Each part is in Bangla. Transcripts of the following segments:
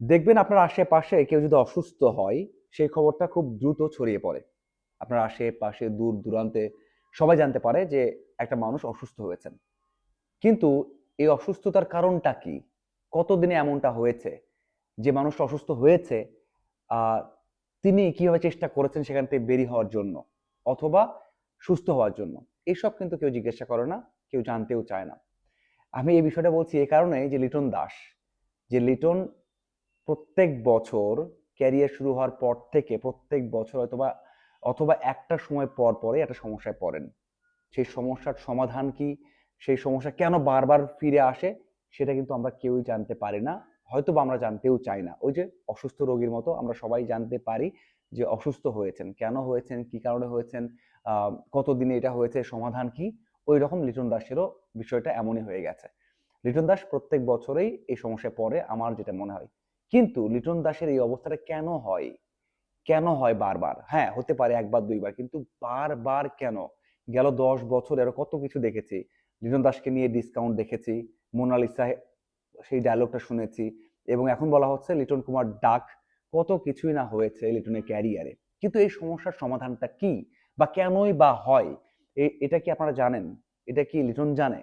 দেখবেন আপনার আশেপাশে কেউ যদি অসুস্থ হয়, সেই খবরটা খুব দ্রুত ছড়িয়ে পড়ে। আপনার আশেপাশে দূর দূরান্তে সবাই জানতে পারে যে একটা মানুষ অসুস্থ হয়েছেন। কিন্তু এই অসুস্থতার কারণটা কি? কতদিনে এমনটা হয়েছে? যে মানুষ অসুস্থ হয়েছে তিনি কীভাবে চেষ্টা করেছেন সেখান থেকে বেরিয়ে হওয়ার জন্য অথবা সুস্থ হওয়ার জন্য? এসব কিন্তু কেউ জিজ্ঞাসা করে না, কেউ জানতেও চায় না। আমি এই বিষয়টা বলছি এই কারণে যে লিটন দাস, যে লিটন প্রত্যেক বছর ক্যারিয়ার শুরু হওয়ার পর থেকে প্রত্যেক বছর অথবা অথবা একটা সময় পর পরে একটা সমস্যায় পড়েন। সেই সমস্যার সমাধান কি? সেই সমস্যা কেন বারবার ফিরে আসে? সেটা কিন্তু আমরা কেউই জানতে পারি না। হয়তো বা আমরা জানতেও চাই না। ওই যে অসুস্থ রোগীর মতো আমরা সবাই জানতে পারি যে অসুস্থ হয়েছেন। কেন হয়েছেন? কি কারণে হয়েছেন? কতদিনে এটা হয়েছে? সমাধান কি? ওই রকম লিটন দাসেরও বিষয়টা এমনই হয়ে গেছে। লিটন দাস প্রত্যেক বছরেই এই সমস্যায় পড়ে আমার যেটা মনে হয়। কিন্তু লিটন দাসের এই অবস্থাটা কেন হয়? কেন হয় বারবার? হ্যাঁ হতে পারে একবার, দুইবার, কিন্তু বারবার কেন? গেল দশ বছর, এর কত কিছু দেখেছি। লিটন দাসকে নিয়ে ডিসকাউন্ট দেখেছি, মোনালিসা সেই ডায়লগটা শুনেছি এবং এখন বলা হচ্ছে লিটন কুমার ডাক কত কিছুই না হয়েছে লিটনের ক্যারিয়ারে কিন্তু এই সমস্যার সমাধানটা কি বা কেনই বা হয়? এটা কি আপনারা জানেন? এটা কি লিটন জানে?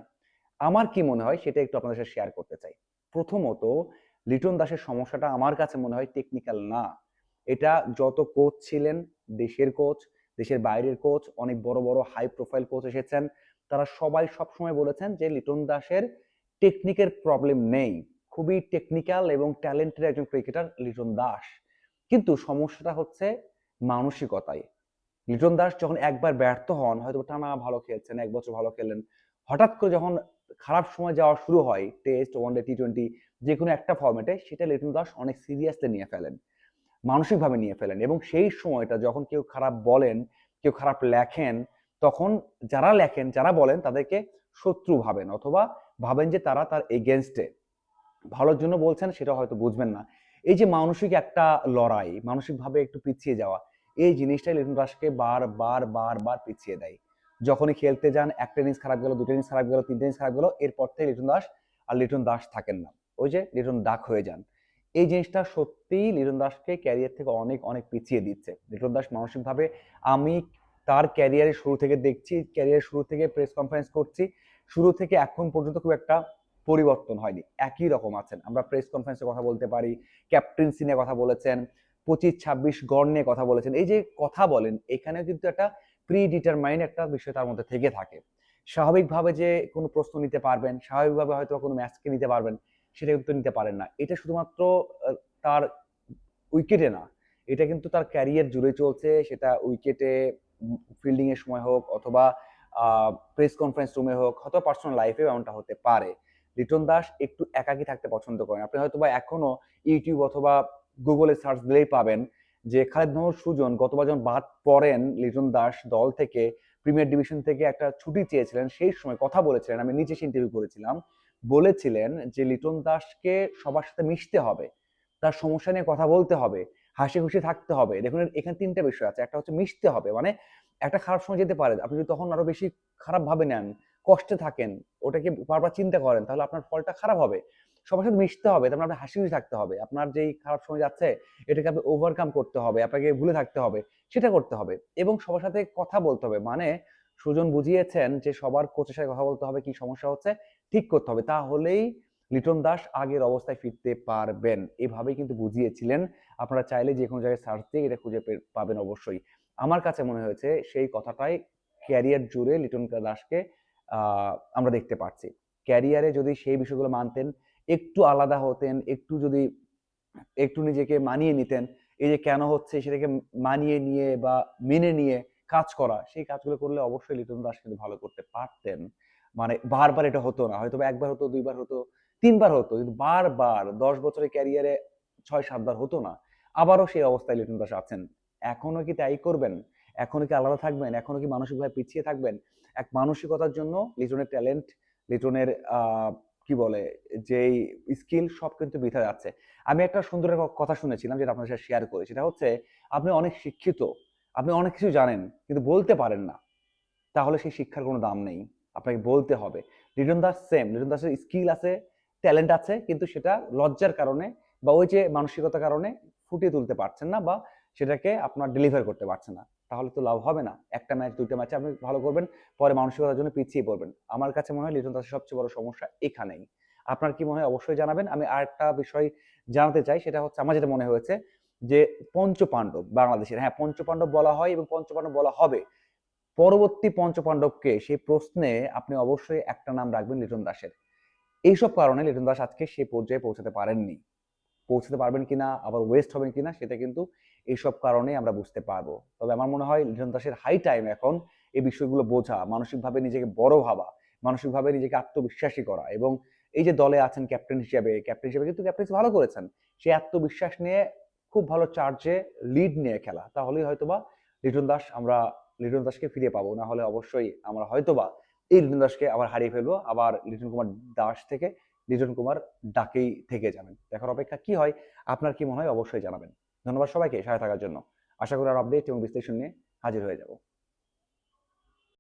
আমার কি মনে হয় সেটা একটু আপনাদের সাথে শেয়ার করতে চাই। প্রথমত লিটন দাসের সমস্যাটা আমার কাছে মনে হয় টেকনিক্যাল না। এটা যত কোচ ছিলেন, দেশের কোচ দেশের বাইরের কোচ অনেক বড় বড় হাই প্রোফাইল কোচ এসেছেন, তারা সবাই সবসময় বলেছেন যে লিটন দাসের টেকনিকের প্রবলেম নেই। খুবই টেকনিক্যাল এবং ট্যালেন্টেড একজন ক্রিকেটার লিটন দাস। কিন্তু সমস্যাটা হচ্ছে মানসিকতায়। লিটন দাস যখন একবার ব্যর্থ হন হয়তো টানা ভালো খেলছেন, এক বছর ভালো খেললেন, হঠাৎ করে যখন খারাপ সময় যাওয়া শুরু হয় টেস্ট ওয়ানডে টি টোয়েন্টি যে কোনো একটা ফর্মেটে সেটা লিটন দাস অনেক সিরিয়াসলি নিয়ে ফেলেন, মানসিকভাবে নিয়ে ফেলেন এবং সেই সময়টা যখন কেউ খারাপ বলেন, কেউ খারাপ লেখেন, তখন যারা লেখেন, যারা বলেন, তাদেরকে শত্রু ভাবেন অথবা ভাবেন যে তারা তার এগেনস্টে ভালোর জন্য বলছেন, সেটা হয়তো বুঝবেন না। এই যে মানসিক একটা লড়াই, মানসিকভাবে একটু পিছিয়ে যাওয়া, এই জিনিসটাই লিটন দাসকে বার বার বার বার পিছিয়ে দেয়। যখনই খেলতে যান, একটা ইনিংস খারাপ গেল, দুটো ইনিংস খারাপ গেল, তিনটে ইনিংস খারাপ গেল, এরপর থেকে লিটন দাস আর লিটন দাস থাকেন না। ওই যে লিটন দাগ হয়ে যান। এই জিনিসটা সত্যিই লিটন দাসকে ক্যারিয়ার থেকে অনেক অনেক পিছিয়ে দিচ্ছে। লিটন দাস মানসিকভাবে আমি তার ক্যারিয়ারের শুরু থেকে দেখছি ক্যারিয়ার শুরু থেকে প্রেস কনফারেন্স করছি, শুরু থেকে এখন পর্যন্ত খুব একটা পরিবর্তন হয়নি। একই রকম আছেন। আমরা প্রেস কনফারেন্সে কথা বলতে পারি ক্যাপ্টেন্সি নিয়ে কথা বলেছেন পঁচিশ ছাব্বিশ গড় নিয়ে কথা বলেছেন। এই যে কথা বলেন এখানে কিন্তু একটা প্রি ডিটারমাইন একটা বিষয় তার মধ্যে থেকে থাকে। স্বাভাবিকভাবে যে কোনো প্রশ্ন নিতে পারবেন, স্বাভাবিকভাবে হয়তো কোনো ম্যাচকে নিতে পারবেন, সেটা কিন্তু নিতে পারেন না। এটা শুধুমাত্র তার উইকেটে না, এটা কিন্তু তার ক্যারিয়ার জুড়ে চলছে। সেটা উইকেটে ফিল্ডিং এর সময় হোক অথবা প্রেস কনফারেন্স রুমে হোক, হয়তো পার্সোনাল লাইফেও এমনটা হতে পারে। লিটন দাস একটু একাকী থাকতে পছন্দ করেন। আপনি হয়তো বা এখনও ইউটিউব অথবা গুগলে সার্চ দিলেই পাবেন। যে খালেদ মোহাম্মদ সুজন গতবার যখন বাদ পড়েন লিটন দাস দল থেকে, প্রিমিয়ার ডিভিশন থেকে একটা ছুটি চেয়েছিলেন, সেই সময় কথা বলেছিলেন, আমি নিচে ইন্টারভিউ করেছিলাম, বলেছিলেন যে লিটন দাসকে সবার সাথে মিশতে হবে, তার সমস্যা নিয়ে কথা বলতে হবে, হাসি খুশি থাকতে হবে, দেখুন এখানে তিনটা বিষয় আছে, একটা হচ্ছে মিশতে হবে মানে একটা খারাপ সময় যেতে পারে, আপনি যদি তখন আরও বেশি খারাপ ভাবে নেন, কষ্টে থাকেন, ওটাকে বারবার চিন্তা করেন, তাহলে আপনার ফলটা খারাপ হবে সবার সাথে মিশতে হবে, তারপরে আপনার হাসি খুশি থাকতে হবে, আপনার যেই খারাপ সময় যাচ্ছে, এটাকে আপনি ওভারকাম করতে হবে, আপনাকে ভুলে থাকতে হবে, সেটা করতে হবে এবং সবার সাথে কথা বলতে হবে। মানে সুজন বুঝিয়েছেন যে সবার কোচের সাথে কথা বলতে হবে, কি সমস্যা হচ্ছে? ঠিক করতে হবে, তাহলেই লিটন দাস আগের অবস্থায় ফিরতে পারবেন। এভাবেই কিন্তু বুঝিয়েছিলেন। আপনারা চাইলে যে কোনো জায়গায় সার্চ দিয়ে এটা খুঁজে পাবেন অবশ্যই। আমার কাছে মনে হয়েছে সেই কথাটাই ক্যারিয়ার জুড়ে লিটন দাসকে আমরা দেখতে পাচ্ছি ক্যারিয়ারে যদি সেই বিষয়গুলো মানতেন একটু আলাদা হতেন, একটু যদি একটু নিজেকে মানিয়ে নিতেন, এই যে কেন হচ্ছে সেটাকে মানিয়ে নিয়ে বা মেনে নিয়ে কাজ করা, সেই কাজগুলো করলে অবশ্যই লিটন দাস কিন্তু ভালো করতে পারতেন। মানে বারবার এটা হতো না, হয়তো একবার হতো, দুইবার হতো, তিনবার হতো, কিন্তু বারবার দশ বছরের ক্যারিয়ারে ছয়, সাতবার হতো না। আবারও সেই অবস্থায় লিটন দাস আছেন। এখনও কি তাই করবেন? এখনও কি আলাদা থাকবেন? এখনও কি মানসিকভাবে পিছিয়ে থাকবেন? এক মানসিকতার জন্য লিটনের ট্যালেন্ট, লিটনের কি বলে, যেই স্কিল সব কিন্তু বৃথা যাচ্ছে আমি একটা সুন্দর কথা শুনেছিলাম যেটা আপনার সাথে শেয়ার করি সেটা হচ্ছে, আপনি অনেক শিক্ষিত, আপনি অনেক কিছু জানেন, কিন্তু বলতে পারেন না। তাহলে সেই শিক্ষার কোনো দাম নেই। আপনাকে বলতে হবে। লিটন দাস সেম লিটন দাসের স্কিল আছে ট্যালেন্ট আছে, কিন্তু সেটা লজ্জার কারণে বা ওই যে মানসিকতার কারণে ফুটিয়ে তুলতে পারছেন না বা সেটাকে আপনার ডেলিভার করতে পারছেন না। তাহলে তো লাভ হবে না। একটা ম্যাচ দুইটা ম্যাচে আপনি ভালো করবেন, পরে মানসিকতার জন্য পিছিয়ে পড়বেন। আমার কাছে মনে হয় লিটন দাসের সবচেয়ে বড় সমস্যা এখানেই। আপনার কি মনে হয়? অবশ্যই জানাবেন। আমি আরেকটা বিষয় জানাতে চাই, সেটা হচ্ছে আমার যেটা মনে হয়েছে যে পঞ্চপাণ্ডব বাংলাদেশের হ্যাঁ পঞ্চপাণ্ডব বলা হয় এবং পঞ্চপাণ্ডব বলা হবে। পরবর্তী পঞ্চপাণ্ডবকে সেই প্রশ্নে আপনি অবশ্যই একটা নাম রাখবেন লিটন দাসের। এইসব কারণে লিটন দাস আজকে সেই পর্যায়ে পৌঁছাতে পারেননি। পৌঁছাতে পারবেন কিনা, আবার ওয়েস্ট হবেন কিনা, সেটা কিন্তু এইসব কারণে আমরা বুঝতে পারব। তবে আমার মনে হয় লিটন দাসের হাই টাইম এখন এই বিষয়গুলো বোঝা, মানসিকভাবে নিজেকে বড় ভাবা, মানসিকভাবে নিজেকে আত্মবিশ্বাসী করা এবং এই যে দলে আছেন ক্যাপ্টেন হিসেবে ক্যাপ্টেন হিসেবে কিন্তু ক্যাপ্টেন্সি ভালো করেছেন। সেই আত্মবিশ্বাস নিয়ে খুব ভালো চার্জে লিড নিয়ে খেলা, তাহলেই হয়তোবা লিটন দাস আমরা, লিটন দাসকে ফিরে পাবো। না হলে অবশ্যই আমরা হয়তোবা এই লিটন দাসকে আবার হারিয়ে ফেলব, আবার লিটন কুমার দাস থেকে লিটন কুমার ডাকেই থেকে যাবেন। দেখার অপেক্ষা কি হয়, আপনার কি মনে হয় অবশ্যই জানাবেন। ধন্যবাদ সবাইকে সহায় থাকার জন্য। আশা করি আর আপডেট এবং বিশ্লেষণ নিয়ে হাজির হয়ে যাব।